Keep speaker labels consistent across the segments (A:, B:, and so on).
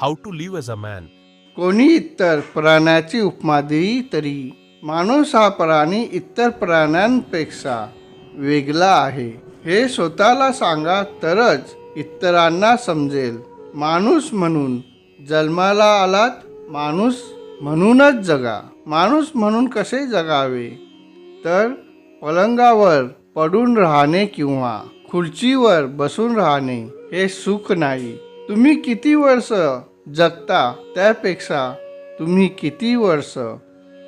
A: How to live as a man
B: कोणी इतर प्राण्याची उपमा दिली तरी माणूस हा प्राणी इतर प्राण्यांपेक्षा वेगळा आहे. हे स्वतःला सांगा तरच इतरांना समजेल. माणूस म्हणून जन्माला आलात माणूस म्हणूनच जगा. माणूस म्हणून कसे जगावे? तर पलंगावर पडून राहणे किंवा खुर्चीवर बसून राहणे हे सुख नाही. तुम्ही किती वर्ष जगता त्यापेक्षा तुम्ही किती वर्ष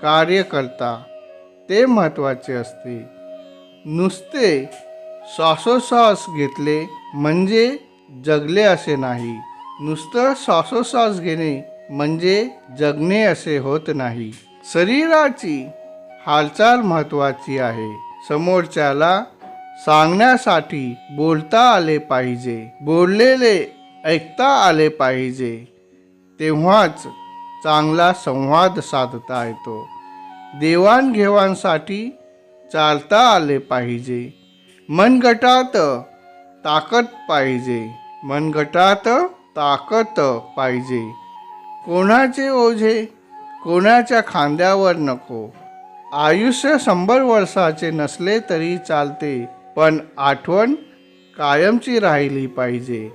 B: कार्य करता ते महत्त्वाचे असते. नुसते श्वासोश्वास घेतले म्हणजे जगले असे नाही. नुसतं श्वासोश्वास घेणे म्हणजे जगणे असे होत नाही. शरीराची हालचाल महत्त्वाची आहे. समोरच्याला सांगण्यासाठी बोलता आले पाहिजे. बोललेले ऐकता आले पाहिजे तेव्हाच चांगला संवाद साधता येतो. देवाणघेवाणसाठी चालता आले पाहिजे. मनगटात ताकद पाहिजे. मनगटात ताकद पाहिजे. कोणाचे ओझे कोणाच्या खांद्यावर नको. आयुष्य शंभर वर्षाचे नसले तरी चालते पण आठवण कायमची राहिली पाहिजे.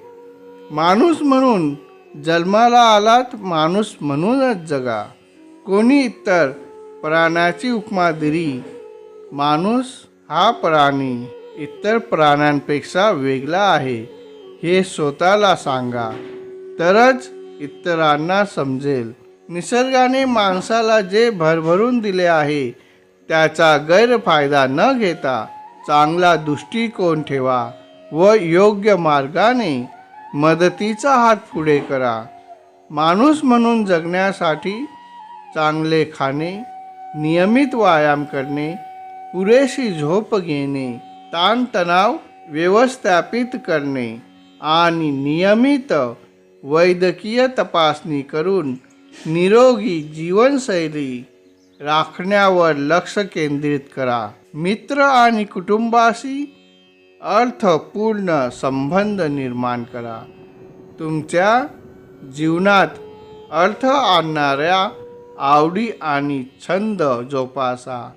B: माणूस म्हणून जन्माला आलात माणूस म्हणूनच जगा. कोणी इतर प्राण्याची उपमा दिली माणूस हा प्राणी इतर प्राण्यांपेक्षा वेगळा आहे हे स्वतःला सांगा. तरच इतरांना समजेल. निसर्गाने माणसाला जे भरभरून दिले आहे त्याचा गैरफायदा न घेता चांगला दृष्टिकोन ठेवा व योग्य मार्गाने मदतीचा हात पुढे करा. माणूस म्हणून जगण्यासाठी चांगले खाणे नियमित व्यायाम करणे पुरेशी झोप घेणे ताणतणाव व्यवस्थापित करणे आणि नियमित वैद्यकीय तपासणी करून निरोगी जीवनशैली राखण्यावर लक्ष केंद्रित करा. मित्र आणि कुटुंबाशी अर्थपूर्ण संबंध निर्माण करा. तुमच्या जीवनात अर्थ आणणाऱ्या आवडी आणि छंद जोपासा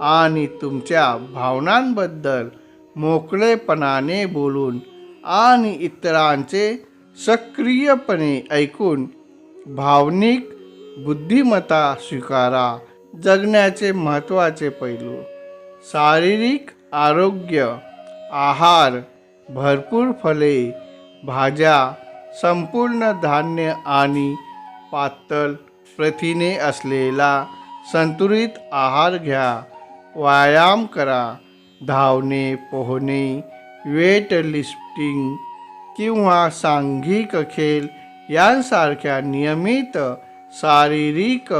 B: आणि तुमच्या भावनांबद्दल मोकळेपणाने बोलून आणि इतरांचे सक्रियपणे ऐकून भावनिक बुद्धिमत्ता स्वीकारा. जगण्याचे महत्त्वाचे पैलू. शारीरिक आरोग्य आहार भरपूर फळे भाज्या संपूर्ण धान्य आणि पातळ प्रथिने असलेला संतुलित आहार घ्या. व्यायाम करा. धावणे पोहणे वेट लिफ्टिंग किंवा सांघिक खेळ यांसारख्या नियमित शारीरिक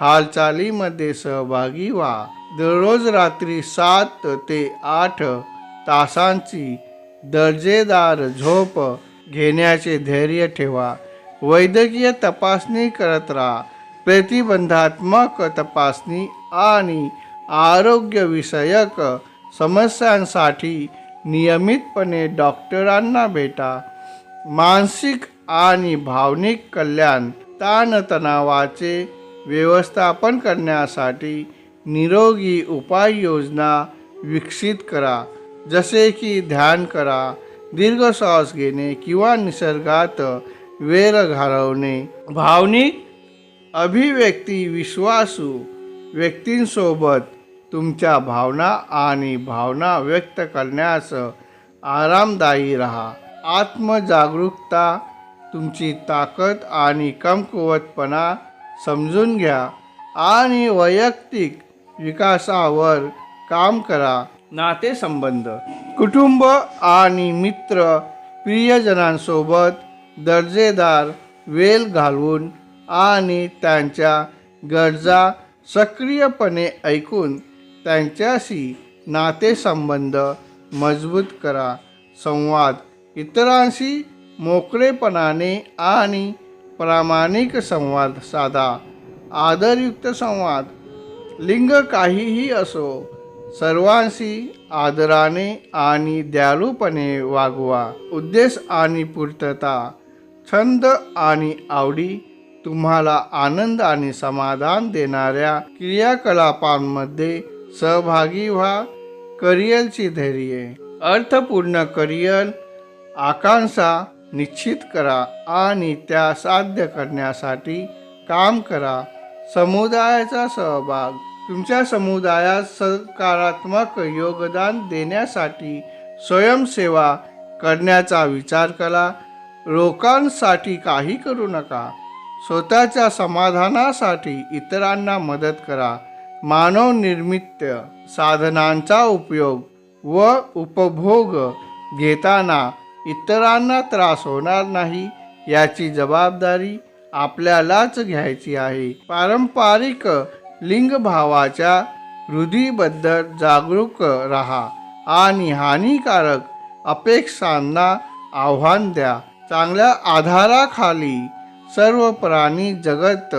B: हालचालीमध्ये सहभागी व्हा. दररोज रात्री सात ते आठ तासांची दर्जेदार झोप घेण्याचे धैर्य ठेवा. वैद्यकीय तपासणी करत राहा. प्रतिबंधात्मक तपासणी आणि आरोग्यविषयक समस्यांसाठी नियमितपणे डॉक्टरांना भेटा. मानसिक आणि भावनिक कल्याण ताणतणावाचे व्यवस्थापन करण्यासाठी निरोगी उपाययोजना विकसित करा. जसे की ध्यान करा दीर्घ श्वास घेणे किंवा निसर्गात वेळ घालवणे. भावनिक अभिव्यक्ती विश्वासू व्यक्तींसोबत तुमच्या भावना आणि भावना व्यक्त करण्यास आरामदायी राहा. आत्मजागरूकता तुमची ताकद आणि कमकुवतपणा समजून घ्या आणि वैयक्तिक विकासावर काम करा. नातेसंबंध कुटुंब आणि मित्र प्रियजनांसोबत दर्जेदार वेल घालवून आणि त्यांच्या गरजा सक्रियपणे ऐकून त्यांच्याशी नातेसंबंध मजबूत करा. संवाद इतरांशी मोकळेपणाने आणि प्रामाणिक संवाद साधा. आदरयुक्त संवाद. लिंग काहीही असो सर्वांशी आदराने आणि दयाळूपणे वागवा. उद्देश आणि पूर्तता छंद आणि आवडी तुम्हाला आनंद आणि समाधान देणाऱ्या क्रियाकलापांमध्ये सहभागी व्हा. करिअरची धैर्य अर्थपूर्ण करिअर आकांक्षा निश्चित करा आणि त्या साध्य करण्यासाठी काम करा. समुदायाचा सहभाग तुमच्या समुदायात सकारात्मक योगदान देण्यासाठी स्वयंसेवा करण्याचा विचार करा. लोकांसाठी काही करू नका. स्वतःच्या समाधानासाठी इतरांना मदत करा. मानव निर्मित साधनांचा उपयोग व उपभोग घेताना इतरांना त्रास होणार नाही याची जबाबदारी आपल्यालाच घ्यायची आहे. पारंपरिक लिंगभावाच्या रूढीबद्दल जागरूक राहा आणि हानिकारक अपेक्षांना आव्हान द्या. चांगल्या आधाराखाली सर्व प्राणी जगत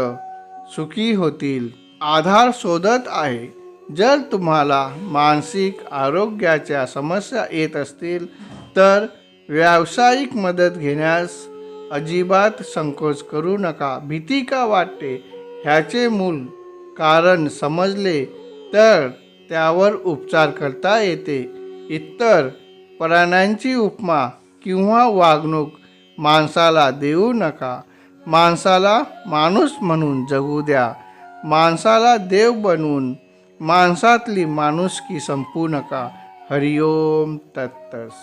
B: सुखी होतील. आधार शोधत आहे. जर तुम्हाला मानसिक आरोग्याच्या समस्या येत असतील तर व्यावसायिक मदत घेण्यास अजिबात संकोच करू नका. भीती का वाटते? ह्याचे मूल कारण समजले तर त्यावर उपचार करता येते. इतर प्राण्यांची उपमा किंवा वागणूक माणसाला देऊ नका. माणसाला माणूस म्हणून जगू द्या. माणसाला देव बनवून माणसातली माणुसकी संपू नका. हरिओम तत्तस.